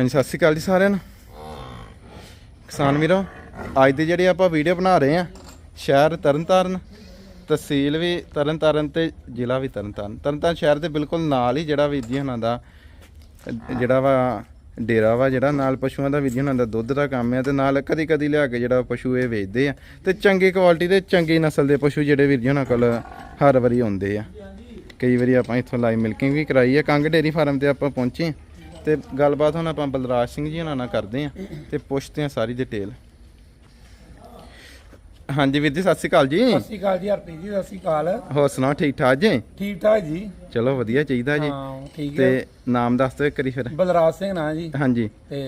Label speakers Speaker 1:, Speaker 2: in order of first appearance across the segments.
Speaker 1: ਹਾਂਜੀ, ਸਤਿ ਸ਼੍ਰੀ ਅਕਾਲ ਜੀ ਸਾਰਿਆਂ ਨੂੰ। ਕਿਸਾਨ ਵੀਰੋ, ਅੱਜ ਦੀ ਜਿਹੜੀ ਆਪਾਂ ਵੀਡੀਓ ਬਣਾ ਰਹੇ ਆ ਸ਼ਹਿਰ ਤਰਨਤਾਰਨ, ਤਹਿਸੀਲ ਵੀ ਤਰਨਤਾਰਨ ਤੇ ਜ਼ਿਲ੍ਹਾ ਵੀ ਤਰਨਤਾਰਨ। ਤਰਨਤਾਰਨ ਸ਼ਹਿਰ ਦੇ ਬਿਲਕੁਲ ਨਾਲ ਹੀ ਜਿਹੜਾ ਵੀਰ ਜੀ ਹੁਣਾਂ ਦਾ, ਜਿਹੜਾ ਵਾ ਡੇਰਾ ਵਾ, ਜਿਹੜਾ ਨਾਲ ਪਸ਼ੂਆਂ ਦਾ ਵੀਰ ਜੀ ਦਾ ਦੁੱਧ ਦਾ ਕੰਮ ਆ ਤੇ ਨਾਲ ਕਦੀ ਕਦੀ ਲਿਆ ਕੇ ਜਿਹੜਾ ਪਸ਼ੂ ਇਹ ਵੇਚਦੇ ਆ। ਤੇ ਚੰਗੀ ਕੁਆਲਿਟੀ ਦੇ, ਚੰਗੀ ਨਸਲ ਦੇ ਪਸ਼ੂ ਜਿਹੜੇ ਵੀਰ ਜੀ ਉਹਨਾਂ ਕੋਲ ਹਰ ਵਾਰੀ ਆਉਂਦੇ ਆ। ਕਈ ਵਾਰੀ ਆਪਾਂ ਇੱਥੋਂ ਲਾਈਵ ਮਿਲਕਿੰਗ ਵੀ ਕਰਾਈ ਹੈ ਕੰਗ ਡੇਰੀ ਫਾਰਮ ਤੇ ਆਪਾਂ ਪਹੁੰਚੇ ਤੇ ਗੱਲਬਾਤ ਹੁਣ ਆਪਾਂ ਬਲਰਾਜ ਸਿੰਘ ਜੀ ਨਾਲ ਕਰਦੇ ਹਾਂ ਤੇ ਪੁੱਛਦੇ ਹਾਂ ਸਾਰੀ ਡਿਟੇਲ ਹਾਂਜੀ ਵੀਰ ਜੀ ਸਤਿ ਸ਼੍ਰੀ ਅਕਾਲ ਜੀ।
Speaker 2: ਸਤਿ ਸ਼੍ਰੀ ਅਕਾਲ ਜੀ ਹਰਪ੍ਰੀਤ ਜੀ ਸਤਿ ਸ਼੍ਰੀ ਅਕਾਲ।
Speaker 1: ਹੋਰ ਸੁਣਾਓ ਠੀਕ ਠਾਕ ਜੀ?
Speaker 2: ਠੀਕ ਠਾਕ ਜੀ।
Speaker 1: ਚਲੋ ਵਧੀਆ ਚਾਹੀਦਾ ਜੀ।
Speaker 2: ਹਾਂ ਠੀਕ ਹੈ।
Speaker 1: ਤੇ ਨਾਮ ਦੱਸ ਦਿਓ ਇੱਕ ਵਾਰੀ ਫਿਰ।
Speaker 2: ਬਲਰਾਜ ਸਿੰਘ ਨਾਂ ਜੀ।
Speaker 1: ਹਾਂਜੀ।
Speaker 2: ਤੇ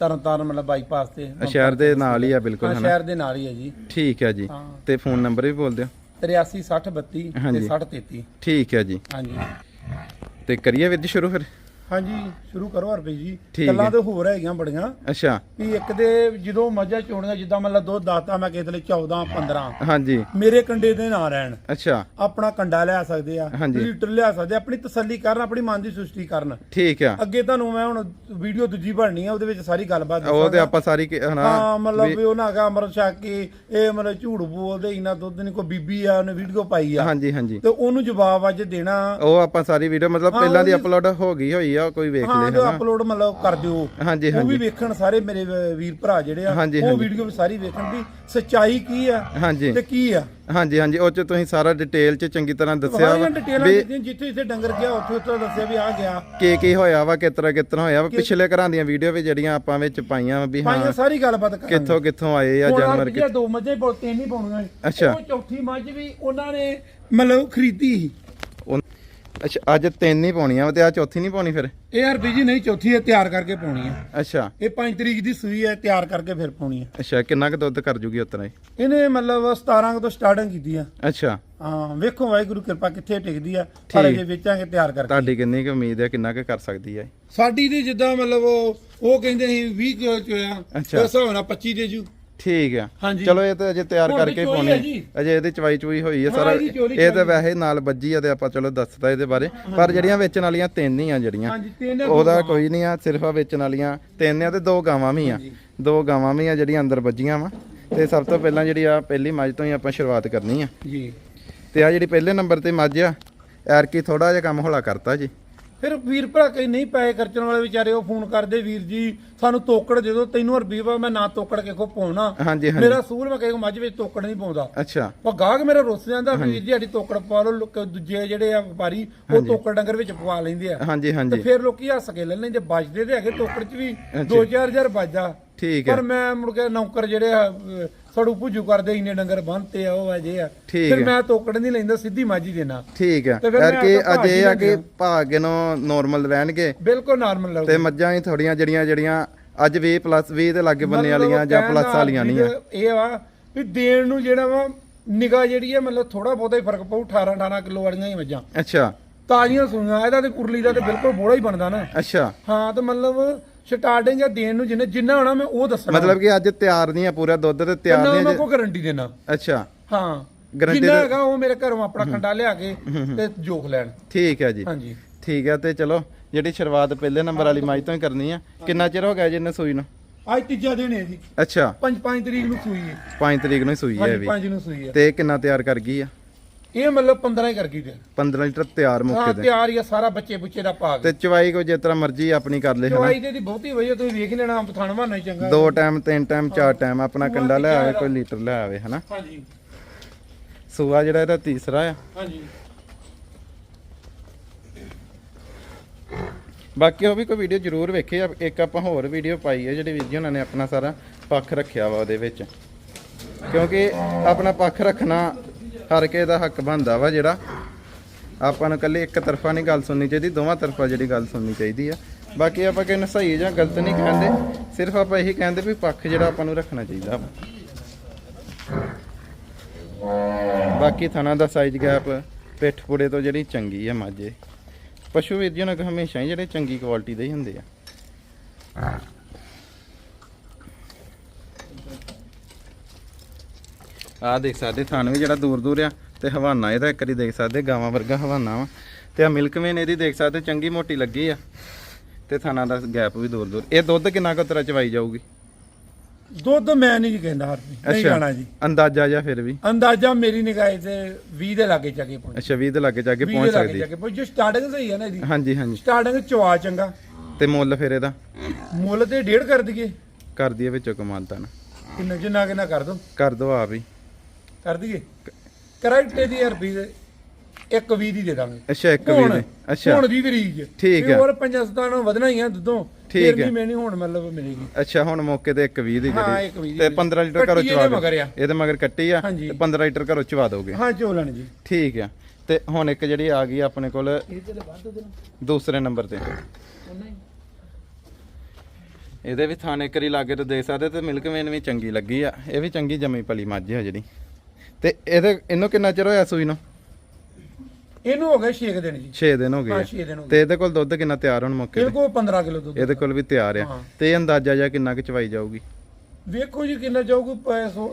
Speaker 2: ਤਰਨਤਾਰਨ ਮਤਲਬ ਬਾਈਪਾਸ ਤੇ
Speaker 1: ਸ਼ਹਿਰ ਦੇ ਨਾਲ ਹੀ ਆ ਬਿਲਕੁਲ
Speaker 2: ਹਾਂ
Speaker 1: ਹਨਾ?
Speaker 2: ਸ਼ਹਿਰ ਦੇ ਨਾਲ ਹੀ ਹੈ ਜੀ।
Speaker 1: ਠੀਕ ਹੈ ਜੀ।
Speaker 2: ਹਾਂ।
Speaker 1: ਤੇ ਫੋਨ ਨੰਬਰ ਵੀ ਬੋਲ ਦਿਓ।
Speaker 2: 83 60 32 ਤੇ
Speaker 1: ਹਾਂਜੀ।
Speaker 2: 60 33
Speaker 1: ਠੀਕ ਹੈ ਜੀ।
Speaker 2: ਹਾਂਜੀ।
Speaker 1: ਤੇ ਕਰੀਏ ਵੀਰ ਜੀ ਸ਼ੁਰੂ ਫਿਰ?
Speaker 2: ਹਾਂਜੀ ਸ਼ੁਰੂ ਕਰੋ ਹਰਪ੍ਰੀਤ ਜੀ।
Speaker 1: ਠੀਕ
Speaker 2: ਗੱਲਾਂ
Speaker 1: ਹੈ।
Speaker 2: ਤੇ ਹੋਰ ਹੈਗੀਆਂ ਬੜੀਆਂ।
Speaker 1: ਅੱਛਾ।
Speaker 2: ਵੀ ਇੱਕ ਦੇ ਜਦੋਂ ਮੱਝਾਂ ਚੋਣੀਆਂ ਜਿੱਦਾਂ ਮਤਲਬ ਦੁੱਧ ਦਾਤਾ ਮੈਂ ਕਿਸੇ ਲਈ 14 15
Speaker 1: ਹਾਂਜੀ।
Speaker 2: ਮੇਰੇ ਕੰਡੇ ਦੇ ਨਾ ਰਹਿਣ।
Speaker 1: ਅੱਛਾ।
Speaker 2: ਆਪਣਾ ਕੰਡਾ ਲਿਆ ਸਕਦੇ ਆ
Speaker 1: ਹਾਂਜੀ।
Speaker 2: ਲੀਟਰ ਲਿਆ ਸਕਦੇ ਆ, ਆਪਣੀ ਤਸੱਲੀ ਕਰਨ ਆਪਣੀ ਮਨ ਦੀ ਸੁਸ਼ਟੀ ਕਰਨ।
Speaker 1: ਠੀਕ ਆ।
Speaker 2: ਅੱਗੇ ਤੁਹਾਨੂੰ ਮੈਂ ਹੁਣ ਵੀਡੀਓ ਦੂਜੀ ਬਣਨੀ ਆ ਉਹਦੇ ਵਿੱਚ ਸਾਰੀ ਗੱਲਬਾਤ
Speaker 1: ਉਹ ਤੇ
Speaker 2: ਦੱਸਾਂਗਾ।
Speaker 1: ਆਪਾਂ ਸਾਰੀ ਕਿ- ਹਨਾ
Speaker 2: ਹਾਂ ਮਤਲਬ
Speaker 1: ਵੀ-
Speaker 2: ਉਹਨਾਂ ਹੈਗਾ ਅਮਰ ਛਕ ਕੇ ਇਹ ਮਤਲਬ ਝੂਠ ਬੋਲਦੇ ਇਨਾ ਦੁੱਧ ਨਹੀਂ ਕੋਈ ਬੀਬੀ ਆ ਉਹਨੇ ਵੀਡੀਓ ਪਾਈ ਆ।
Speaker 1: ਹਾਂਜੀ ਹਾਂਜੀ।
Speaker 2: ਤੇ ਉਹਨੂੰ ਜਵਾਬ ਅੱਜ ਦੇਣਾ।
Speaker 1: ਉਹ ਆਪਾਂ ਸਾਰੀ ਵੀਡੀਓ ਮਤਲਬ
Speaker 2: ਹਾਂ,
Speaker 1: ਪਹਿਲਾਂ ਦੀ
Speaker 2: ਉਹਦੀ-
Speaker 1: ਅਪਲੋਡ ਹੋ ਗਈ ਹੋਈ ਆ ਕੋਈ ਵੇਖ
Speaker 2: ਹਾਂ
Speaker 1: ਲੇ
Speaker 2: ਜੋ
Speaker 1: ਹਨਾ?
Speaker 2: ਅਪਲੋਡ ਮਤਲਬ ਕਰ ਦਿਓ।
Speaker 1: ਹਾਂਜੀ
Speaker 2: ਉਹ ਵੀ ਵੇਖਣ ਸਾਰੇ ਮੇਰੇ ਵੀਰ ਭਰਾ ਜਿਹੜੇ ਆ ਉਹ। ਵੀਡੀਓ ਵੀ ਸਾਰੀ ਵੇਖਣ ਦੀ। ਸੱਚਾਈ ਕੀ ਆ
Speaker 1: ਹਾਂਜੀ।
Speaker 2: ਤੇ ਕੀ ਆ?
Speaker 1: ਹਾਂਜੀ ਹਾਂਜੀ ਉਹ ਚ ਤੁਸੀਂ ਸਾਰਾ ਡਿਟੇਲ ਚ ਚੰਗੀ ਤਰ੍ਹਾਂ ਦੱਸਿਆ ਵਾ।
Speaker 2: ਜਿੱਥੇ ਜਿੱਥੇ ਡੰਗਰ ਗਿਆ ਉੱਥੇ ਉੱਥੇ ਦੱਸਿਆ ਵੀ ਆ ਗਿਆ।
Speaker 1: ਕੀ ਕੀ ਹੋਇਆ ਵਾ ਕਿਤਰਾ ਕਿਤਰਾ ਹੋਇਆ ਵਾ। ਪਿਛਲੇ ਘਰਾਂ ਦੀਆਂ ਵੀਡੀਓ ਵੀ ਜਿਹੜੀਆਂ ਆਪਾਂ ਵਿੱਚ ਪਾਈਆਂ ਵਾ ਹਾਂ
Speaker 2: ਸਾਰੀ ਗੱਲਬਾਤ ਕਰਾਂਗੇ।
Speaker 1: ਕਿੱਥੋਂ ਕਿੱਥੋਂ ਆਏ ਆ ਜਾਨਵਰ
Speaker 2: ਜਿਹੜੀਆਂ ਦੋ ਮੱਝਾਂ ਹੀ ਤਿੰਨ ਹੀ ਪਾਉਣੀਆਂ।
Speaker 1: ਅੱਛਾ।
Speaker 2: ਉਹ ਚੌਥੀ ਮੱਝ ਵੀ ਉਹਨਾਂ ਨੇ ਮਤਲਬ ਖਰੀਦੀ ਸੀ।
Speaker 1: ਅੱਛਾ ਅੱਜ ਤਿੰਨ ਹੀ ਪਾਉਣੀਆਂ ਵਾ ਤੇ ਆ ਚੌਥੀ ਨਹੀਂ ਪਾਉਣੀ ਫਿਰ?
Speaker 2: ਇਹ ਹਰਬੀ ਜੀ ਨਹੀਂ ਚੌਥੀ ਹੈ ਤਿਆਰ ਕਰਕੇ ਪਾਉਣੀ ਹੈ
Speaker 1: ਅੱਛਾ।
Speaker 2: ਇਹ 5 ਤਰੀਕ ਦੀ ਸੂਈ ਹੈ ਤਿਆਰ ਕਰਕੇ ਫਿਰ ਪਾਉਣੀ ਹੈ
Speaker 1: ਅੱਛਾ ਕਿੰਨਾ ਕੁ ਦੁੱਧ ਕਰ ਜੂਗੀ ਉਤਨਾ ਹੀ?
Speaker 2: ਇਹਨੇ ਮਤਲਬ 17 ਕੁ ਤੋਂ ਸਟਾਰਟਿੰਗ ਕੀਤੀ ਆ।
Speaker 1: ਅੱਛਾ।
Speaker 2: ਹਾਂ ਵੇਖੋ ਵਾਹਿਗੁਰੂ ਕਿਰਪਾ ਕਿੱਥੇ ਟਿਕਦੀ ਆ। ਪਰ ਜੇ ਵੇਚਾਂਗੇ ਤਿਆਰ ਕਰਕੇ।
Speaker 1: ਤੁਹਾਡੀ ਕਿੰਨੀ ਕੁ ਉਮੀਦ ਹੈ ਕਿੰਨਾ ਕੁ ਕਰ ਸਕਦੀ ਹੈ?
Speaker 2: ਸਾਡੀ ਦੀ ਜਿੱਦਾਂ ਮਤਲਬ ਉਹ ਉਹ ਕਹਿੰਦੇ ਸੀ 20 ਕਿਲੋ ਚ ਆ
Speaker 1: ਅੱਛਾ।
Speaker 2: ਉਸ ਹਿਸਾਬ ਨਾਲ 25 ਦੇ ਜੂ।
Speaker 1: ਠੀਕ ਆ।
Speaker 2: ਹਾਂਜੀ।
Speaker 1: ਚਲੋ ਇਹ ਤਾਂ ਅਜੇ ਤਿਆਰ
Speaker 2: ਹੁਣ
Speaker 1: ਕਰਕੇ
Speaker 2: ਵੀ ਚੋਈ
Speaker 1: ਪਾਉਣੀ
Speaker 2: ਹੈ ਜੀ।
Speaker 1: ਅਜੇ ਇਹਦੀ ਚਵਾਈ ਚੁਈ ਹੋਈ ਹੈ
Speaker 2: ਹਾਂ,
Speaker 1: ਸਾਰਾ।
Speaker 2: ਇਹਦੀ ਚੋਰੀ
Speaker 1: ਇਹ ਤਾਂ। ਵੈਸੇ ਨਾਲ ਵੱਜੀ ਆ ਤੇ ਆਪਾਂ ਚਲੋ ਦੱਸਦਾ ਇਹਦੇ ਬਾਰੇ। ਪਰ ਜਿਹੜੀਆਂ ਵੇਚਣ ਵਾਲੀਆਂ ਤਿੰਨ ਹੀ ਆ ਜਿਹੜੀਆਂ।
Speaker 2: ਹਾਂਜੀ ਤਿੰਨ ਆ, ਦੋ
Speaker 1: ਉਹਦਾ। ਕੋਈ ਨਹੀਂ ਆ ਸਿਰਫ ਆ ਵੇਚਣ ਵਾਲੀਆਂ ਤਿੰਨ ਆ ਤੇ ਦੋ ਗਾਵਾਂ ਵੀ ਆ। ਦੋ ਗਾਵਾਂ ਵੀ ਆ ਜਿਹੜੀਆਂ ਅੰਦਰ ਵੱਜੀਆਂ ਵਾ। ਤੇ ਸਭ ਤੋਂ ਪਹਿਲਾਂ ਜਿਹੜੀ ਆ ਪਹਿਲੀ ਮੱਝ ਤੋਂ ਹੀ ਆਪਾਂ ਸ਼ੁਰੂਆਤ ਕਰਨੀ ਆ।
Speaker 2: ਜੀ।
Speaker 1: ਤੇ ਆ ਜਿਹੜੀ ਪਹਿਲੇ ਨੰਬਰ ਤੇ ਮੱਝ ਆ ਐਰਕੀ ਥੋੜਾ ਜਿਹਾ ਕੰਮ ਹੌਲਾ ਕਰਤਾ ਜੀ।
Speaker 2: ਫਿਰ ਵੀਰ ਭਰਾ ਕਈ ਨਹੀਂ ਪੈਸੇ ਖਰਚਣ ਵਾਲੇ ਵਿਚਾਰੇ ਉਹ ਫੋਨ ਕਰਦੇ ਵੀਰ ਜੀ ਸਾਨੂੰ ਤੋਕੜ ਦੇ ਦਿਓ ਤੈਨੂੰ ਰੁਪਈਆ ਵਾ ਮੈਂ ਨਾ ਤੋਕੜ ਕੇ ਕੋ ਪਾਉਣਾ।
Speaker 1: ਹਾਂਜੀ ਹਾਂਜੀ।
Speaker 2: ਮੇਰਾ ਸੂਲ ਮੈਂ ਕਿਸੇ ਮੱਝ ਵਿੱਚ ਤੋਕੜ ਨਹੀਂ ਪਾਉਂਦਾ।
Speaker 1: ਅੱਛਾ।
Speaker 2: ਉਹ ਗਾਹਕ ਮੇਰਾ ਰੁੱਸ ਜਾਂਦਾ ਵੀਰ ਜੀ ਸਾਡੀ ਤੋਕੜ ਪਵਾ ਲਓ ਲੋਕ ਦੂਜੇ ਜਿਹੜੇ ਆ ਵਪਾਰੀ ਉਹ ਤੋਕੜ ਡੰਗਰ ਵਿੱਚ ਪਵਾ ਲੈਂਦੇ ਆ।
Speaker 1: ਹਾਂਜੀ
Speaker 2: ਤੇ
Speaker 1: ਹਾਂਜੀ
Speaker 2: ਫਿਰ ਲੋਕੀ ਹੱਸ ਕੇ ਲੈ ਲੈਂਦੇ ਜੇ ਬਚਦੇ ਤੇ ਹੈਗੇ ਤੋਕੜ 'ਚ ਵੀ 2-4000 ਬਚਦਾ।
Speaker 1: ਠੀਕ ਹੈ।
Speaker 2: ਪਰ ਮੈਂ ਮੁੜ ਕੇ ਨੌਕਰ ਜਿਹੜੇ ਆ ਅਹ, ਸੜੂ ਭੁਜੂ ਕਰਦੇ ਇੰਨੇ ਡੰਗਰ ਬੰਨਤੇ ਆ ਉਹ ਆ
Speaker 1: ਠੀਕ
Speaker 2: ਫਿਰ
Speaker 1: ਹੈ।
Speaker 2: ਮੈਂ ਤੋਕੜ ਨਹੀਂ ਲੈਂਦਾ ਸਿੱਧੀ ਮਾਜੀ ਦੇਣਾ।
Speaker 1: ਠੀਕ ਆ
Speaker 2: ਤੇ ਫਿਰ ਮੈਂ
Speaker 1: ਅੱਜ ਆ ਕਿ ਭਾਗ ਨੂੰ ਨਾਰਮਲ ਰਹਿਣਗੇ।
Speaker 2: ਬਿਲਕੁਲ ਨਾਰਮਲ ਲੱਗਦਾ
Speaker 1: ਤੇ ਮੱਝਾਂ ਹੀ ਥੋੜੀਆਂ ਜਿਹੜੀਆਂ ਜਿਹੜੀਆਂ ਅੱਜ 20 ਪਲੱਸ 20 ਦੇ ਲਾਗੇ ਬੰਨੇ ਵਾਲੀਆਂ ਜਾਂ
Speaker 2: ਕਹਿਣ
Speaker 1: ਪਲੱਸ
Speaker 2: ਦਾ
Speaker 1: ਵਾਲੀਆਂ ਨਹੀਂ ਆ।
Speaker 2: ਵੀ ਇਹ ਵਾ ਵੀ ਦੇਣ ਨੂੰ ਜਿਹੜਾ ਵਾ ਨਿਗਾ ਜਿਹੜੀ ਹੈ ਮਤਲਬ ਥੋੜਾ ਬਹੁਤਾ ਹੀ ਫ਼ਰਕ ਪਊ 18 18 ਕਿਲੋ ਵਾਲੀਆਂ ਹੀ ਮੱਝਾਂ।
Speaker 1: ਅੱਛਾ।
Speaker 2: ਤਾਜ਼ੀਆਂ ਸੂਈਆਂ ਇਹਦਾ ਤੇ ਕੁਰਲੀ ਦਾ ਤੇ ਬਿਲਕੁਲ ਬੋੜਾ ਹੀ ਬਣਦਾ ਨਾ।
Speaker 1: ਅੱਛਾ।
Speaker 2: ਹਾਂ ਤੇ ਮਤਲਬ ਸਟਾਰਟਿੰਗ ਆ ਦੇਣ ਨੂੰ ਜਿੰਨੇ ਜਿੰਨਾ ਹੋਣਾ ਮੈਂ ਉਹ ਦੱਸਣਾ।
Speaker 1: ਮਤਲਬ ਕਿ ਅੱਜ ਤਿਆਰ ਨਹੀਂ ਆ ਪੂਰਾ ਦੁੱਧ ਤੇ ਤਿਆਰ
Speaker 2: ਨਾ
Speaker 1: ਨਹੀਂ
Speaker 2: ਮੈਂ
Speaker 1: ਆ
Speaker 2: ਕੋਈ ਗਾਰੰਟੀ ਦੇਣਾ।
Speaker 1: ਅੱਛਾ।
Speaker 2: ਹਾਂ।
Speaker 1: Guarantee
Speaker 2: ਜਿੰਨਾ ਹੈਗਾ ਉਹ ਮੇਰੇ ਘਰੋਂ ਆਪਣਾ ਖੰਡਾ ਲਿਆ ਕੇ ਤੇ ਜੋਖ ਲੈਣ।
Speaker 1: ਠੀਕ ਹੈ ਜੀ।
Speaker 2: ਹਾਂਜੀ।
Speaker 1: ਠੀਕ ਹੈ ਤੇ ਚਲੋ ਜਿਹੜੀ ਸ਼ੁਰੂਆਤ ਪਹਿਲੇ ਨੰਬਰ ਵਾਲੀ ਮਾਈ ਤੋਂ ਹੀ ਕਰਨੀ ਆ। ਕਿੰਨਾ ਚਿਰ ਹੋ ਗਿਆ ਜੀ ਇਹਨੇ ਸੂਈ ਨੂੰ?
Speaker 2: ਅੱਜ ਤੀਜਾ ਦਿਨ ਹੈ ਜੀ।
Speaker 1: ਅੱਛਾ।
Speaker 2: 5 5 ਤਰੀਕ ਨੂੰ ਸੂਈ ਹੈ।
Speaker 1: 5 ਤਰੀਕ ਨੂੰ ਹੀ ਸੂਈ ਹੈ ਵੀ।
Speaker 2: 5 ਨੂੰ ਸੂਈ ਹੈ।
Speaker 1: ਤੇ ਕਿੰਨਾ ਤਿਆਰ ਕਰ ਗਈ ਆ?
Speaker 2: ਇਹ ਮਤਲਬ 15 ਹੀ ਕਰ ਗਈ ਤੇ
Speaker 1: 15 ਲੀਟਰ ਤਿਆਰ
Speaker 2: ਹਾਂ
Speaker 1: ਮੁੱਕੇ ਤੇ।
Speaker 2: ਤਿਆਰ ਹੀ ਆ ਸਾਰਾ ਬੱਚੇ ਬੁੱਚੇ ਦਾ ਭਾਗ।
Speaker 1: ਤੇ ਚਵਾਈ ਕੋ ਜਿਸ ਤਰ੍ਹਾਂ ਮਰਜ਼ੀ ਆਪਣੀ ਕਰ ਲੈ ਹਨਾ?
Speaker 2: ਚਵਾਈ ਤੇ ਦੀ ਬਹੁਤੀ ਵਧੀਆ ਤੁਸੀਂ ਵੇਖ ਹੀ ਲੈਣਾ ਪਥਾਣ ਬਹਾਨਾ ਹੀ ਚੰਗਾ।
Speaker 1: ਦੋ ਟਾਈਮ ਤਿੰਨ ਟਾਈਮ ਚਾਰ ਟਾਈਮ ਆਪਣਾ ਕੰਡਾ ਲੈ ਆਵੇ ਕੋਈ ਲੀਟਰ ਲੈ ਆਵੇ ਹਨਾ?
Speaker 2: ਹਾਂਜੀ।
Speaker 1: ਸੂਆ ਜਿਹੜਾ ਇਹਦਾ ਤੀਸਰਾ ਆ।
Speaker 2: ਹਾਂਜੀ।
Speaker 1: ਬਾਕੀ ਉਹ ਵੀ ਕੋਈ ਵੀਡੀਓ ਜ਼ਰੂਰ ਵੇਖੇ ਇੱਕ ਆਪਾਂ ਹੋਰ ਵੀਡੀਓ ਪਾਈ ਹੈ ਜਿਹੜੀ ਵੀਰ ਜੀ ਉਹਨਾਂ ਨੇ ਆਪਣਾ ਸਾਰਾ ਪੱਖ ਰੱਖਿਆ ਵਾ ਉਹਦੇ ਵਿੱਚ। ਕਿਉਂਕਿ ਆਪਣਾ ਪੱਖ ਰੱਖਣਾ ਹਰ ਕਿਸੇ ਦਾ ਹੱਕ ਬਣਦਾ ਵਾ ਜਿਹੜਾ। ਆਪਾਂ ਨੂੰ ਇਕੱਲੇ ਇੱਕ ਤਰਫਾ ਨਹੀਂ ਗੱਲ ਸੁਣਨੀ ਚਾਹੀਦੀ, ਦੋਵਾਂ ਤਰਫਾ ਜਿਹੜੀ ਗੱਲ ਸੁਣਨੀ ਚਾਹੀਦੀ ਆ। ਬਾਕੀ ਆਪਾਂ ਕਿਸੇ ਨੂੰ ਸਹੀ ਜਾਂ ਗਲਤ ਨਹੀਂ ਕਹਿੰਦੇ, ਸਿਰਫ ਆਪਾਂ ਇਹੀ ਕਹਿੰਦੇ ਵੀ ਪੱਖ ਜਿਹੜਾ ਆਪਾਂ ਨੂੰ ਰੱਖਣਾ ਚਾਹੀਦਾ ਵਾ। ਬਾਕੀ ਥਣਾ ਦਾ ਸਾਈਜ਼ ਗੈਪ ਪਿੱਠ ਪੁੜੇ ਤੋਂ ਜਿਹੜੀ ਚੰਗੀ ਆ ਮਾਝੇ। ਪਸ਼ੂ ਵੀਰ ਜੀ ਉਹਨਾਂ ਹਮੇਸ਼ਾ ਹੀ ਜਿਹੜੇ ਚੰਗੀ ਕੁਆਲਿਟੀ ਦੇ ਹੀ ਹੁੰਦੇ ਆ। ਆ ਦੇਖ ਸਕਦੇ ਥਣ ਵੀ ਜਿਹੜਾ ਦੂਰ ਦੂਰ ਆ ਤੇ ਹਵਾਨਾ ਇਹਦਾ ਇੱਕ ਵਾਰੀ ਦੇਖ ਸਕਦੇ ਗਾਵਾਂ ਵਰਗਾ ਹਵਾਨਾ ਵਾ। ਤੇ ਆ ਮਿਲਕ ਵੇਨ ਇਹਦੀ ਦੇਖ ਸਕਦੇ ਚੰਗੀ ਮੋਟੀ ਲੱਗੀ ਆ। ਤੇ ਥਾਣਾ ਦਾ ਗੈਪ ਵੀ ਦੂਰ ਦੂਰ। ਇਹ ਦੁੱਧ ਕਿੰਨਾ ਕੁ ਤੇਰਾ ਚਵਾਈ ਜਾਊਗੀ?
Speaker 2: ਦੁੱਧ ਮੈਂ ਨਹੀਂ ਕਹਿੰਦਾ ਹਰ ਵੀ ਨਹੀਂ ਜਾਣਾ ਜੀ।
Speaker 1: ਅੰਦਾਜ਼ਾ ਜਾਂ ਫਿਰ ਵੀ?
Speaker 2: ਅੰਦਾਜ਼ਾ ਮੇਰੀ ਨਿਗਾਹ ਤੇ 20 ਦੇ ਲਾਗੇ ਜਾ ਕੇ ਪਹੁੰਚ
Speaker 1: ਅੱਛਾ 20 ਦੇ ਲਾਗੇ ਜਾ ਕੇ
Speaker 2: 20
Speaker 1: ਪਹੁੰਚ ਸਕਦੀ।
Speaker 2: ਜਾ ਸਟਾਰਟਿੰਗ ਸਹੀ ਹੈ ਨਾ ਇਹਦੀ।
Speaker 1: ਹਾਂਜੀ ਹਾਂਜੀ।
Speaker 2: ਸਟਾਰਟਿੰਗ ਚਵਾ ਚੰਗਾ।
Speaker 1: ਤੇ ਮੁੱਲ ਫਿਰ ਇਹਦਾ?
Speaker 2: ਮੁੱਲ ਤੇ ਡੇਢ ਕਰ ਦਈਏ।
Speaker 1: ਕਰ ਦਈਏ ਵਿੱਚੋਂ ਕਮਾਨਤਾ ਨਾ।
Speaker 2: ਕਿੰਨਾ ਕਿੰਨਾ ਕਰ ਦੋ।
Speaker 1: ਕਰ ਦੋ ਆਪ ਹੀ।
Speaker 2: ਕਰ ਦਈਏ। ਕਰਾਈਟੇ ਦੀ ਰੁਪਈ ਦੇ ਇੱਕ 20 ਦੀ ਦੇ ਦਾਂਗੇ।
Speaker 1: ਅੱਛਾ ਇੱਕ ਵੀ
Speaker 2: ਹੁਣ
Speaker 1: ਦੇ। ਅੱਛਾ।
Speaker 2: ਹੁਣ ਵੀ ਫਰੀਜ
Speaker 1: ਠੀਕ ਹੈ।
Speaker 2: ਹੋਰ ਪੰਜਾਂ ਸਤਾਂ ਨੂੰ ਵਧਣਾ ਹੀ ਆ ਦੁੱਧੋਂ।
Speaker 1: ਠੀਕ
Speaker 2: ਫਿਰ
Speaker 1: ਹੈ।
Speaker 2: ਵੀ ਮੈਨੂੰ ਹੁਣ ਮਤਲਬ ਮਿਲੇਗੀ।
Speaker 1: ਅੱਛਾ ਹੁਣ ਮੌਕੇ ਤੇ ਇੱਕ 20 ਦੀ
Speaker 2: ਹਾਂ,
Speaker 1: ਜਿਹੜੀ
Speaker 2: ਇੱਕ ਵੀਹ ਦੀ
Speaker 1: ਤੇ
Speaker 2: ਜਿਹੜੀ।
Speaker 1: 15 ਲੀਟਰ ਘਰੋਂ
Speaker 2: ਕੱਟੀ
Speaker 1: ਚਵਾ
Speaker 2: ਮਗਰ ਆ।
Speaker 1: ਇਹਦੇ ਮਗਰ ਕੱਟੀ ਆ
Speaker 2: ਹਾਂਜੀ।
Speaker 1: ਤੇ 15 ਲੀਟਰ ਘਰੋਂ ਚਵਾ ਦੋਗੇ।
Speaker 2: ਹਾਂ ਚੋਲਣ ਜੀ।
Speaker 1: ਠੀਕ ਆ। ਤੇ ਹੁਣ ਇੱਕ ਜਿਹੜੀ ਆ ਗਈ ਆਪਣੇ ਕੋਲ ਦੂਸਰੇ ਨੰਬਰ ਤੇ। ਇਹਦੇ ਵੀ ਥਾਣੇ ਕਰੀ ਲਾਗੇ ਤੇ ਦੇਖ ਸਕਦੇ ਤੇ ਮਿਲਕ ਵੇਨ ਵੀ ਚੰਗੀ ਲੱਗੀ ਆ। ਇਹ ਵੀ ਚੰਗੀ ਜੰਮੀ ਪਲੀ ਮੱਝ ਆ ਜਿਹੜੀ। ਤੇ ਇਹਦੇ ਇਹਨੂੰ ਕਿੰਨਾ ਚਿਰ ਹੋਇਆ ਸੂਈ ਨੂੰ?
Speaker 2: ਇਹਨੂੰ ਹੋ ਗਏ 6 ਦਿਨ ਜੀ।
Speaker 1: 6 ਦਿਨ ਹੋ
Speaker 2: ਹਾਂ
Speaker 1: ਗਏ ਆ।
Speaker 2: 6 ਦਿਨ ਹੋ ਗਏ।
Speaker 1: ਤੇ ਇਹਦੇ ਕੋਲ ਦੁੱਧ ਕਿੰਨਾ ਤਿਆਰ ਹੁਣ ਮੌਕੇ
Speaker 2: ਇਹਦੇ
Speaker 1: ਤੇ
Speaker 2: ਕੋਲ 15 ਕਿਲੋ ਦੁੱਧ।
Speaker 1: ਇਹਦੇ ਕੋਲ ਵੀ ਤਿਆਰ ਆ।
Speaker 2: ਹਾਂ।
Speaker 1: ਤੇ ਇਹ ਅੰਦਾਜ਼ਾ ਜਾਂ ਕਿੰਨਾ ਕੁ ਚਵਾਈ ਜਾਊਗੀ?
Speaker 2: ਵੇਖੋ ਜੀ ਕਿੰਨਾ ਜਾਊਗਾ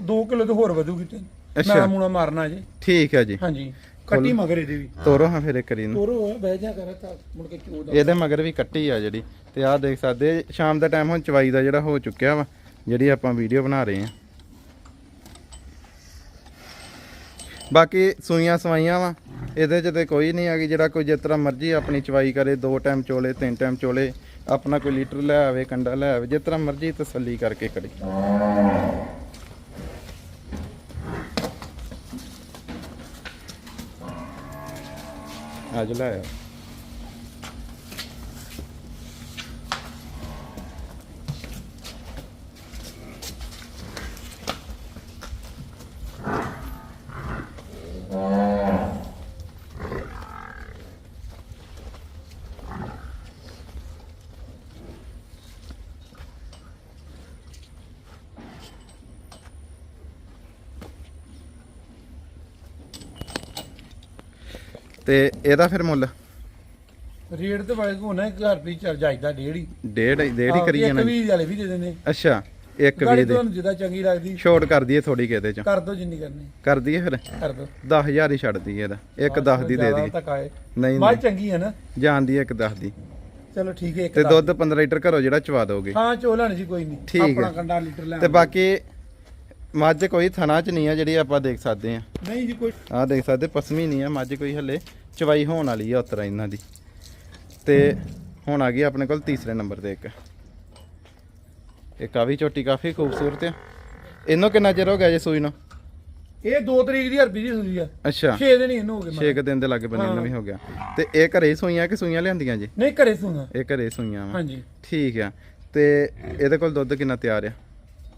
Speaker 2: 2 ਕਿਲੋ ਤੇ ਹੋਰ ਵਧੂਗੀ ਤੇ।
Speaker 1: ਅੱਛਾ।
Speaker 2: ਮੈਂ ਮੂਣਾ ਮਾਰਨਾ ਜੀ।
Speaker 1: ਠੀਕ ਹੈ ਜੀ।
Speaker 2: ਹਾਂਜੀ। ਕੱਟੀ ਮਗਰ ਇਹਦੀ ਵੀ।
Speaker 1: ਤੋਰੋ ਹਾਂ ਫਿਰ ਇੱਕ ਰੀ ਨੂੰ
Speaker 2: ਤੋਰੋ ਬਹਿ ਜਾ ਕਰ ਤਾਂ ਮੁੜ ਕੇ ਚੋਦਾ
Speaker 1: ਇਹਦੇ ਮਗਰ ਵੀ ਕੱਟੀ ਆ ਜਿਹੜੀ। ਤੇ ਆਹ ਦੇਖ ਸਕਦੇ ਆ, ਸ਼ਾਮ ਦਾ ਟਾਈਮ ਹੁਣ ਚਵਾਈ ਦਾ ਜਿਹੜਾ ਹੋ ਚੁੱਕਿਆ ਵਾ ਜਿਹੜੀ ਆਪਾਂ ਵੀਡੀਓ ਬਣਾ ਰਹੇ ਆ। ਬਾਕੀ ਸੂਈਆਂ ਸਵਾਈਆਂ ਵਾ, ਇਹਦੇ 'ਚ ਤੇ ਕੋਈ ਨਹੀਂ ਹੈਗੀ, ਜਿਹੜਾ ਕੋਈ ਜਿਸ ਤਰ੍ਹਾਂ ਮਰਜ਼ੀ ਆਪਣੀ ਚਵਾਈ ਕਰੇ, ਦੋ ਟਾਈਮ ਚੋਲੇ, ਤਿੰਨ ਟਾਈਮ ਚੋਲੇ, ਆਪਣਾ ਕੋਈ ਲੀਟਰ ਲੈ ਆਵੇ, ਕੰਡਾ ਲੈ ਆਵੇ, ਜਿਸ ਤਰ੍ਹਾਂ ਮਰਜ਼ੀ ਤਸੱਲੀ ਕਰਕੇ ਕਰੇ। ਅੱਜ ਲੈ ਆਓ ਤੇ ਇਹਦਾ ਫਿਰ ਮੁੱਲ?
Speaker 2: ਰੇਟ ਤੇ ਵਾਲੇ ਕੋ ਨਾ 1000 ਰੁਪਏ ਚੱਲ ਜਾਈਦਾ ਡੇਢ ਹੀ।
Speaker 1: ਡੇਢ ਡੇਢ ਹੀ ਕਰੀ ਜਾਣਾ
Speaker 2: ਇੱਕ ਵੀ ਵਾਲੇ ਵੀ ਦੇ ਦਿੰਦੇ
Speaker 1: ਅੱਛਾ ਇੱਕ ਵੀ ਦੇ।
Speaker 2: ਤੁਹਾਨੂੰ ਜਿੱਦਾਂ ਚੰਗੀ ਲੱਗਦੀ।
Speaker 1: ਛੋਟ ਕਰ ਦਈਏ ਥੋੜੀ ਕਿਤੇ ਚ।
Speaker 2: ਕਰ ਦੋ ਜਿੰਨੀ ਕਰਨੀ।
Speaker 1: ਕਰ ਦਈਏ ਫਿਰ?
Speaker 2: ਕਰ ਦੋ।
Speaker 1: 10000 ਹੀ ਛੱਡ ਦਈਏ ਇਹਦਾ। ਇੱਕ 10 ਦੀ ਦੇ ਦਈਏ। ਨਹੀਂ ਨਹੀਂ।
Speaker 2: ਚੰਗੀ ਹੈ ਨਾ।
Speaker 1: ਜਾਣ ਦੀ ਇੱਕ 10 ਦੀ।
Speaker 2: ਚਲੋ ਠੀਕ ਹੈ ਇੱਕ
Speaker 1: ਤੇ ਦੁੱਧ 15 ਲੀਟਰ ਘਰੋਂ ਜਿਹੜਾ ਚਵਾ ਦੋਗੇ।
Speaker 2: ਹਾਂ ਚੋ ਲੈਣ ਜੀ ਕੋਈ ਨਹੀਂ। ਆਪਣਾ ਕੰਡਾ ਲੀਟਰ ਲੈ
Speaker 1: ਤੇ ਬਾਕੀ ਮੱਝ ਕੋਈ ਥਣਾ ਚ ਨਹੀਂ ਆ ਜਿਹੜੀ ਆਪਾਂ ਦੇਖ ਸਕਦੇ ਆ।
Speaker 2: ਨਹੀਂ ਜੀ ਕੋਈ
Speaker 1: ਆਹ ਦੇਖ ਸਕਦੇ ਪਸਮੀ ਨਹੀਂ ਆ ਮੱਝ ਕੋਈ ਹੱਲੇ ਚਵਾਈ ਹੋਣ ਵਾਲੀ ਆ ਉਤਰਾ ਇਹਨਾਂ ਦੀ। ਤੇ ਹੁਣ ਆ ਗਈ ਆਪਣੇ ਕੋਲ ਤੀਸਰੇ ਨੰਬਰ ਤੇ ਇੱਕ। ਆ ਵੀ ਝੋਟੀ ਕਾਫੀ ਖੂਬਸੂਰਤ ਆ। ਇਹਨੂੰ ਕਿੰਨਾ ਚਿਰ ਹੋ ਗਿਆ ਜੇ ਸੂਈ ਨੂੰ?
Speaker 2: ਇਹ 2 ਤਰੀਕ ਦੀ ਹਰਬੀ ਦੀ ਸੂਈ ਆ।
Speaker 1: ਅੱਛਾ।
Speaker 2: 6 ਦਿਨ ਹੀ ਇਹਨੂੰ ਹੋ ਗਏ
Speaker 1: 6 ਦਿਨ ਦੇ ਲੱਗੇ ਬੰਨੇ ਨੂੰ ਵੀ ਹੋ ਗਿਆ। ਤੇ ਇਹ ਘਰੇ ਸੂਈਆਂ ਕਿ ਸੂਈਆਂ ਲਿਆਂਦੀਆਂ ਜੀ?
Speaker 2: ਨਹੀਂ ਘਰੇ ਸੂਣਾ
Speaker 1: ਇਹ ਘਰੇ ਸੂਈਆਂ
Speaker 2: ਹਾਂਜੀ।
Speaker 1: ਠੀਕ ਆ। ਤੇ ਇਹਦੇ ਕੋਲ ਦੁੱਧ ਕਿੰਨਾ ਤਿਆਰ ਆ?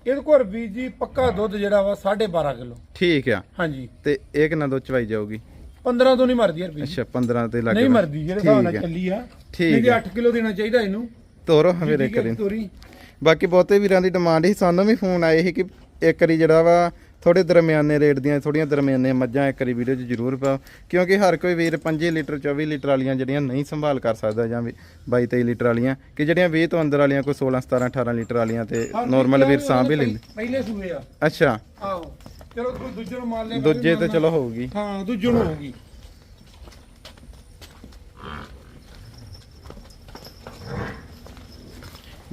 Speaker 2: ਇਹਦੇ ਕੋਲ ਹਰਬੀ ਜੀ ਪੱਕਾ ਦੁੱਧ ਜਿਹੜਾ ਵਾ 12.5 ਕਿਲੋ।
Speaker 1: ਠੀਕ ਆ।
Speaker 2: ਹਾਂਜੀ।
Speaker 1: ਤੇ ਇਹ ਕਿੰਨਾ ਦੁੱਧ ਚਵਾਈ ਜਾਊਗੀ।
Speaker 2: 15 ਤੋਂ ਨਹੀਂ ਮਰਦੀ ਹਰਬੀ ਜੀ।
Speaker 1: ਅੱਛਾ 15 ਤੇ ਲੱਗ
Speaker 2: ਨਹੀਂ ਮਰਦੀ ਜਿਹੜੇ ਹਿਸਾਬ ਨਾਲ। ਚੱਲੀ ਆ।
Speaker 1: ਠੀਕ ਆ।
Speaker 2: 8 ਕਿਲੋ ਦੇਣਾ ਚਾਹੀਦਾ ਇਹਨੂੰ।
Speaker 1: ਤੋਰੋ ਹਾਂ ਫਿਰ ਇੱਕ
Speaker 2: ਠੀਕ ਹੈ,
Speaker 1: ਵਾਰੀ
Speaker 2: ਤੋਰੀ।
Speaker 1: ਬਾਕੀ ਬਹੁਤੇ ਵੀਰਾਂ ਦੀ ਡਿਮਾਂਡ ਸੀ ਸਾਨੂੰ ਵੀ ਫੋਨ ਆਏ ਸੀ ਕਿ ਇੱਕ ਵਾਰੀ ਜਿਹੜਾ ਵਾ ਥੋੜੇ ਦਰਮਿਆਨੇ ਰੇਟ ਦੀਆਂ ਥੋੜੀਆਂ ਦਰਮਿਆਨੇ ਮੱਝਾਂ ਇੱਕ ਵਾਰੀ ਵੀਡੀਓ 'ਚ ਜ਼ਰੂਰ ਪਾਓ। ਕਿਉਂਕਿ ਹਰ ਕੋਈ ਵੀਰ 5 ਲੀਟਰ 24 ਲੀਟਰ ਵਾਲੀਆਂ ਜਿਹੜੀਆਂ ਨਹੀਂ ਸੰਭਾਲ ਕਰ ਸਕਦਾ ਜਾਂ ਵੀ 22 23 ਲੀਟਰ ਵਾਲੀਆਂ ਕਿ ਜਿਹੜੀਆਂ 20 ਤੋਂ ਅੰਦਰ ਵਾਲੀਆਂ ਕੋਈ 16 17 18 ਲੀਟਰ ਵਾਲੀਆਂ ਤੇ ਨਾਰਮਲ ਵੀਰ ਸਾਂਭ ਹੀ ਲੈਂਦੇ।
Speaker 2: ਪਹਿਲੇ ਸੂਏ ਆ।
Speaker 1: ਅੱਛਾ।
Speaker 2: ਆਹੋ। ਚਲੋ ਕੋਈ ਦੂਜੇ ਨੂੰ ਮਾਰ ਲਿਆ
Speaker 1: ਦੂਜੇ ਤੇ ਚਲੋ ਹੋਊਗੀ।
Speaker 2: ਹਾਂ ਦੂਜੇ ਨੂੰ ਹੋਊਗੀ।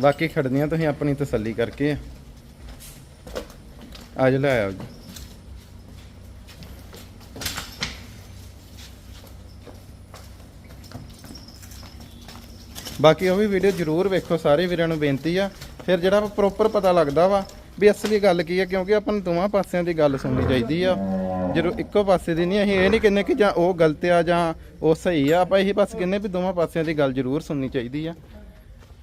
Speaker 1: ਬਾਕੀ ਖੜਨੀਆਂ ਤੁਸੀਂ ਆਪਣੀ ਤਸੱਲੀ ਕਰਕੇ। ਅੱਜ ਲੈ ਆਓ ਜੀ। ਬਾਕੀ ਉਹ ਵੀ ਵੀਡੀਓ ਜ਼ਰੂਰ ਵੇਖੋ, ਸਾਰੇ ਵੀਰਾਂ ਨੂੰ ਬੇਨਤੀ ਆ। ਫਿਰ ਜਿਹੜਾ ਪ੍ਰੋਪਰ ਪਤਾ ਲੱਗਦਾ ਵਾ ਵੀ ਅਸਲੀ ਗੱਲ ਕੀ ਆ, ਕਿਉਂਕਿ ਆਪਾਂ ਨੂੰ ਦੋਵਾਂ ਪਾਸਿਆਂ ਦੀ ਗੱਲ ਸੁਣਨੀ ਚਾਹੀਦੀ ਆ। ਜਦੋਂ ਇੱਕੋ ਪਾਸੇ ਦੀ ਨਹੀਂ, ਅਸੀਂ ਇਹ ਨਹੀਂ ਕਹਿੰਦੇ ਕਿ ਜਾਂ ਉਹ ਗਲਤ ਆ ਜਾਂ ਉਹ ਸਹੀ ਆ। ਆਪਾਂ ਇਹੀ ਬਸ ਕਹਿੰਦੇ ਵੀ ਦੋਵਾਂ ਪਾਸਿਆਂ ਦੀ ਗੱਲ ਜ਼ਰੂਰ ਸੁਣਨੀ ਚਾਹੀਦੀ ਆ।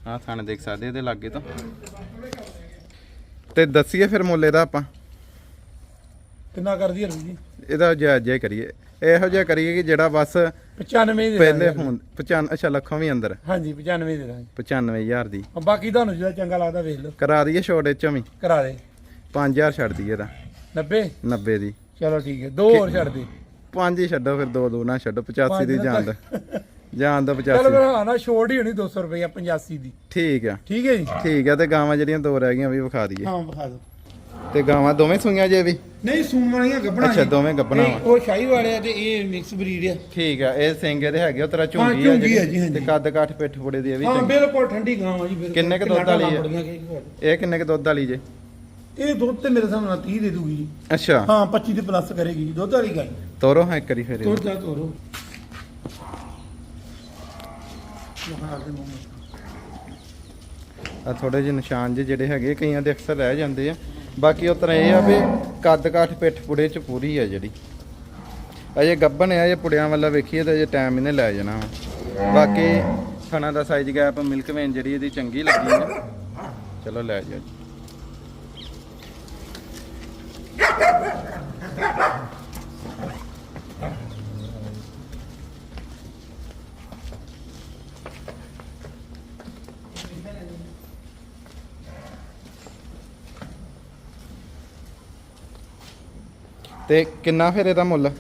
Speaker 1: ਆਹ ਥਾਣੇ ਦੇਖ ਸਕਦੇ ਇਹਦੇ ਲਾਗੇ ਤਾਂ। ਤੇ ਦੱਸੀਏ ਫਿਰ ਮੁੱਲੇ ਦਾ ਆਪਾਂ।
Speaker 2: ਕਿੰਨਾ ਕਰਦੀ ਹਰਬੀ ਜੀ?
Speaker 1: ਇਹਦਾ ਜਾਇਜ਼ ਜਿਹਾ ਕਰੀਏ। ਇਹੋ ਜਿਹਾ ਕਰੀਏ ਕਿ ਜਿਹੜਾ ਬਸ
Speaker 2: 95 ਦੇ
Speaker 1: ਪਹਿਲੇ
Speaker 2: ਦਾਂਗੇ।
Speaker 1: ਹੁਣ 95 ਅੱਛਾ ਲੱਖੋਂ ਵੀ ਅੰਦਰ।
Speaker 2: ਹਾਂਜੀ 95 ਦੇ ਦਾਂਗੇ।
Speaker 1: 95000 ਦੀ।
Speaker 2: ਬਾਕੀ ਤੁਹਾਨੂੰ ਜਿਹੜਾ ਚੰਗਾ ਲੱਗਦਾ ਵੇਖ ਲਓ।
Speaker 1: ਕਰਾ ਦਈਏ ਛੋਟ ਇਹ ਚੋਂ ਵੀ।
Speaker 2: ਕਰਾ ਦੇ।
Speaker 1: 5000 ਛੱਡ ਦਈਏ ਇਹਦਾ।
Speaker 2: 90
Speaker 1: 90 ਦੀ।
Speaker 2: ਚਲੋ ਠੀਕ ਹੈ ਦੋ ਹੋਰ ਛੱਡ ਦੇ।
Speaker 1: ਪੰਜ ਹੀ ਛੱਡੋ ਫਿਰ ਦੋ ਦੋ ਨਾ ਛੱਡੋ 85 ਦੀ ਜਾਨ ਦਾ। ਜਾਨ ਦਾ
Speaker 2: ਚਲੋ
Speaker 1: 85
Speaker 2: ਫਿਰ ਹਾਂ ਨਾ ਹੀ ਹੋਣੀ 200 ਰੁਪਏ 85 ਦੀ।
Speaker 1: ਠੀਕ ਆ।
Speaker 2: ਠੀਕ ਹੈ ਜੀ?
Speaker 1: ਠੀਕ ਆ ਤੇ ਗਾਵਾਂ ਜਿਹੜੀਆਂ ਦੋ ਰਹਿ ਗਈਆਂ ਵੀ ਵਿਖਾ ਦਈਏ।
Speaker 2: ਹਾਂ ਵਿਖਾ ਦਿਓ।
Speaker 1: ਤੇ ਗਾਵਾਂ ਦੋਵੇਂ ਸੂਈਆਂ ਜੇ ਵੀ?
Speaker 2: ਨਹੀਂ ਸੂਣ ਵਾਲੀਆਂ ਗੱਭਣਾ
Speaker 1: ਅੱਛਾ, ਦੋਵੇਂ ਵਾ।
Speaker 2: ਉਹ ਸ਼ਾਹੀ ਵਾਲੇ ਆ ਤੇ ਇਹ ਮਿਕਸ ਬਰੀਡ ਆ।
Speaker 1: ਠੀਕ ਆ ਇਹ ਸਿੰਘ ਇਹਦੇ ਹੈਗੇ ਉਹ ਤੇਰਾ ਝੁੰਗੀ
Speaker 2: ਆ ਜੀ, ਹਾਂਜੀ।
Speaker 1: ਤੇ ਕੱਦ ਕਾਠ ਪਿੱਠ ਪੁੜੇ ਦੀ ਇਹ ਵੀ
Speaker 2: ਹਾਂ ਬਿਲਕੁਲ ਠੰਡੀ ਗਾਂ ਆ ਜੀ ਬਿਲਕੁਲ।
Speaker 1: ਕਿੰਨੇ ਕੁ ਦੁੱਧ ਵਾਲੀ
Speaker 2: ਘੋੜ।
Speaker 1: ਇਹ ਕਿੰਨੇ ਕ ਦੁੱਧ ਵਾਲੀ ਜੇ?
Speaker 2: ਇਹ ਦੁੱਧ ਤੇ ਮੇਰੇ ਨਾਲ 30 ਦੇ ਦੂਗੀ ਜੀ।
Speaker 1: ਅੱਛਾ।
Speaker 2: ਹਾਂ 25 ਦੇ ਪਲੱਸ ਕਰੇਗੀ ਜੀ ਦੁੱਧ ਵਾਲੀ ਗਾਂ
Speaker 1: ਤੋਰੋ ਹਾਂ ਇੱਕ ਵਾਰੀ ਫਿਰ ਇਹਨੂੰ।
Speaker 2: ਜਾ ਤੋਰੋ।
Speaker 1: ਆ ਥੋੜੇ ਜਿਹੇ ਨਿਸ਼ਾਨ ਜਿਹੇ ਜਿਹੜੇ ਹੈਗੇ ਕਈਆਂ ਦੇ ਅਕਸਰ ਰਹਿ ਜਾਂਦੇ ਆ। ਬਾਕੀ ਉਹ ਤਰ੍ਹਾਂ ਇਹ ਆ ਵੀ ਕੱਦ ਕਾਠ ਪਿੱਠ ਪੁੜੇ ਚ ਪੂਰੀ ਆ ਜਿਹੜੀ। ਅਜੇ ਗੱਬਨ ਆ ਜੇ ਪੁੜਿਆਂ ਵੱਲ ਵੇਖੀਏ ਤਾਂ ਅਜੇ ਟਾਈਮ ਇਹਨੇ ਲੈ ਜਾਣਾ ਵਾ। ਬਾਕੀ ਥਣਾ ਦਾ ਸਾਈਜ਼ ਗੈਪ ਮਿਲਕ ਵੇਨ ਜਿਹੜੀ ਇਹਦੀ ਚੰਗੀ ਲੱਗੀ ਹੈ ਚਲੋ ਲੈ ਜਾਓ ਜੀ। ਤੇ ਕਿੰਨਾ ਫਿਰ ਇਹਦਾ ਮੁੱਲ?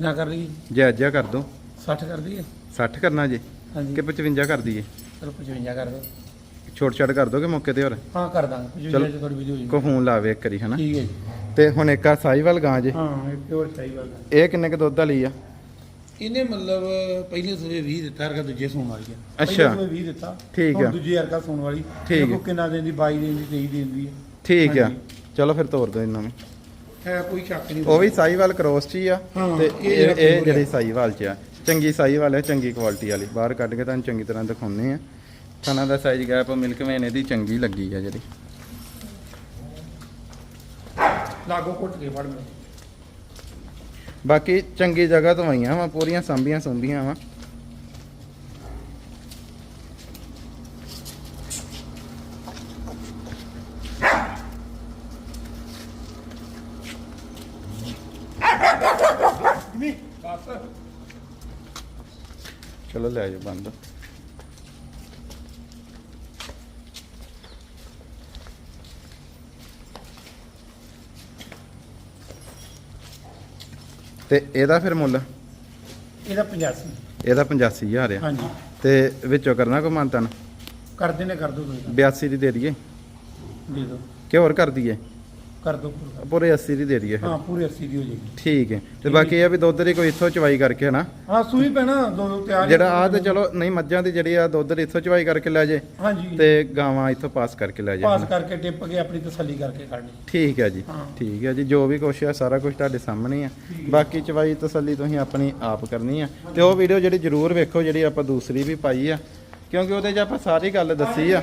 Speaker 2: ਨਾ ਕਰ ਲਈ
Speaker 1: ਜਾਇਜ਼ ਕਰ ਦੋ।
Speaker 2: 60 ਕਰ ਦਈਏ?
Speaker 1: 60 ਕਰਨਾ ਜੀ?
Speaker 2: ਹਾਂਜੀ।
Speaker 1: ਕਿ 55 ਕਰ ਦਈਏ?
Speaker 2: ਚਲੋ 55 ਕਰ ਦੋ।
Speaker 1: ਛੋਟ ਛਾਟ ਕਰ ਦੋਗੇ ਮੌਕੇ ਤੇ ਹੋਰ?
Speaker 2: ਹਾਂ ਕਰ ਦਾਂਗੇ।
Speaker 1: ਚਲੋ।
Speaker 2: 55 ਚ ਥੋੜੀ ਵੀਡੀਓ ਜੀ
Speaker 1: ਕੋ ਫੋਨ ਲਾਵੇ ਇੱਕ ਵਾਰੀ ਹਨਾ?
Speaker 2: ਠੀਕ ਹੈ ਜੀ।
Speaker 1: ਤੇ ਹੁਣ ਇੱਕ ਆ ਸਾਈਵਾਲ ਗਾਂ ਜੇ।
Speaker 2: ਹਾਂ ਇਹ ਪਿਓਰ ਵਾਲਾ
Speaker 1: ਇਹ ਕਿੰਨੇ ਕ ਦੁੱਧ ਵਾਲੀ ਆ?
Speaker 2: ਇਹਨੇ ਮਤਲਬ ਪਹਿਲੇ ਸੂਏ 20 ਦਿੱਤਾ ਰਗਾ ਦੂਜੇ ਸੂਣ ਵਾਲੀ ਆ।
Speaker 1: ਅੱਛਾ।
Speaker 2: ਪਹਿਲੇ ਸੂਏ 20 ਦਿੱਤਾ
Speaker 1: ਠੀਕ
Speaker 2: ਹੁਣ
Speaker 1: ਆ।
Speaker 2: ਦੂਜੀ ਸੂਣ ਵਾਲੀ।
Speaker 1: ਠੀਕ
Speaker 2: ਦੇਖੋ
Speaker 1: ਆ।
Speaker 2: ਕਿੰਨਾ ਦਿੰਦੀ 22 ਦਿੰਦੀ 23 ਦਿੰਦੀ ਹੈ
Speaker 1: ਠੀਕ ਆ।
Speaker 2: ਹਾਂਜੀ।
Speaker 1: ਚਲੋ ਫਿਰ ਤੋਰ ਦੋ ਇਹਨਾਂ ਨੂੰ।
Speaker 2: ਹੈ ਕੋਈ ਸ਼ੱਕ ਨਹੀਂ
Speaker 1: ਉਹ ਵੀ ਸਾਈਵਾਲ ਕ੍ਰੋਸ ਚ ਹੀ ਆ
Speaker 2: ਹਾਂ,
Speaker 1: ਤੇ
Speaker 2: ਇਹ
Speaker 1: ਇਹ
Speaker 2: ਜਿਹੜਾ
Speaker 1: ਇਹ ਸਾਈਵਾਲ ਚ ਆ। ਚੰਗੀ ਸਾਈਵਾਲ ਹੈ ਚੰਗੀ ਕੁਆਲਿਟੀ ਵਾਲੀ। ਬਾਹਰ ਕੱਢ ਕੇ ਤੁਹਾਨੂੰ ਚੰਗੀ ਤਰ੍ਹਾਂ ਦਿਖਾਉਨੇ ਆ ਥਣਾ ਦਾ ਸਾਈਜ਼ ਗੈਪ ਮਿਲਕ ਵੇਨ ਇਹਦੀ ਚੰਗੀ ਲੱਗੀ ਆ ਜਿਹੜੀ।
Speaker 2: ਲਾਗੋ ਘੁੱਟ ਕੇ ਫੜ ਮੈਂ
Speaker 1: ਬਾਕੀ ਚੰਗੀ ਜਗ੍ਹਾ ਤੋਂ ਆਈਆਂ ਵਾ ਪੂਰੀਆਂ ਸੰਭੀਆਂ ਸੰਭੀਆਂ ਵਾ। ਲੈ ਜਾਓ ਬੰਦ। ਤੇ ਇਹਦਾ ਫਿਰ ਮੁੱਲ?
Speaker 2: ਇਹਦਾ 85
Speaker 1: ਇਹਦਾ 85000 ਆ।
Speaker 2: ਹਾਂਜੀ।
Speaker 1: ਤੇ ਵਿੱਚੋਂ ਕਰਨਾ ਕੋ ਮੰਤਨ
Speaker 2: ਕਰਦੇ ਨੇ ਕਰ ਦੋ ਤੁਸੀਂ।
Speaker 1: 82 ਦੀ ਦੇ ਦਈਏ।
Speaker 2: ਦੇ ਦੋ।
Speaker 1: ਕਿ ਹੋਰ ਕਰ ਦਈਏ।
Speaker 2: ਕਰ ਦੋ ਪੂਰਾ।
Speaker 1: ਪੂਰੇ 80 ਦੀ ਦੇ ਦਈਏ ਫਿਰ।
Speaker 2: ਹਾਂ ਪੂਰੀ 80 ਦੀ ਹੋ ਜਾਏਗੀ
Speaker 1: ਠੀਕ ਹੈ। ਤੇ ਬਾਕੀ ਇਹ ਆ ਵੀ ਦੁੱਧ ਦੀ ਕੋਈ ਇੱਥੋਂ ਚਵਾਈ ਕਰਕੇ ਹਨਾ?
Speaker 2: ਹਾਂ ਸੂਈ ਪੈਣਾ ਦੋ ਦੋ ਤਿਆਰ
Speaker 1: ਜਿਹੜਾ ਆ ਤੇ ਚਲੋ ਨਹੀਂ ਮੱਝਾਂ ਦੀ ਜਿਹੜੀ ਆ ਦੁੱਧ ਇੱਥੋਂ ਚਵਾਈ ਕਰਕੇ ਲੈ ਜੇ
Speaker 2: ਹਾਂਜੀ।
Speaker 1: ਤੇ ਗਾਵਾਂ ਇੱਥੋਂ ਪਾਸ ਕਰਕੇ ਲੈ ਜੇ
Speaker 2: ਪਾਸ ਕਰਕੇ ਟਿਪ ਕੇ ਆਪਣੀ ਤਸੱਲੀ ਕਰਕੇ ਕੱਢਣੀ
Speaker 1: ਠੀਕ ਹੈ ਜੀ
Speaker 2: ਹਾਂ।
Speaker 1: ਠੀਕ ਹੈ ਜੀ ਜੋ ਵੀ ਕੁਛ ਆ ਸਾਰਾ ਕੁਝ ਤੁਹਾਡੇ ਸਾਹਮਣੇ ਆ। ਬਾਕੀ ਚਵਾਈ ਤਸੱਲੀ ਤੁਸੀਂ ਆਪਣੀ ਆਪ ਕਰਨੀ ਆ। ਤੇ ਉਹ ਵੀਡੀਓ ਜਿਹੜੀ ਜ਼ਰੂਰ ਵੇਖੋ ਜਿਹੜੀ ਆਪਾਂ ਦੂਸਰੀ ਵੀ ਪਾਈ ਆ। ਕਿਉਂਕਿ ਉਹਦੇ 'ਚ ਆਪਾਂ ਸਾਰੀ ਗੱਲ ਦੱਸੀ ਆ।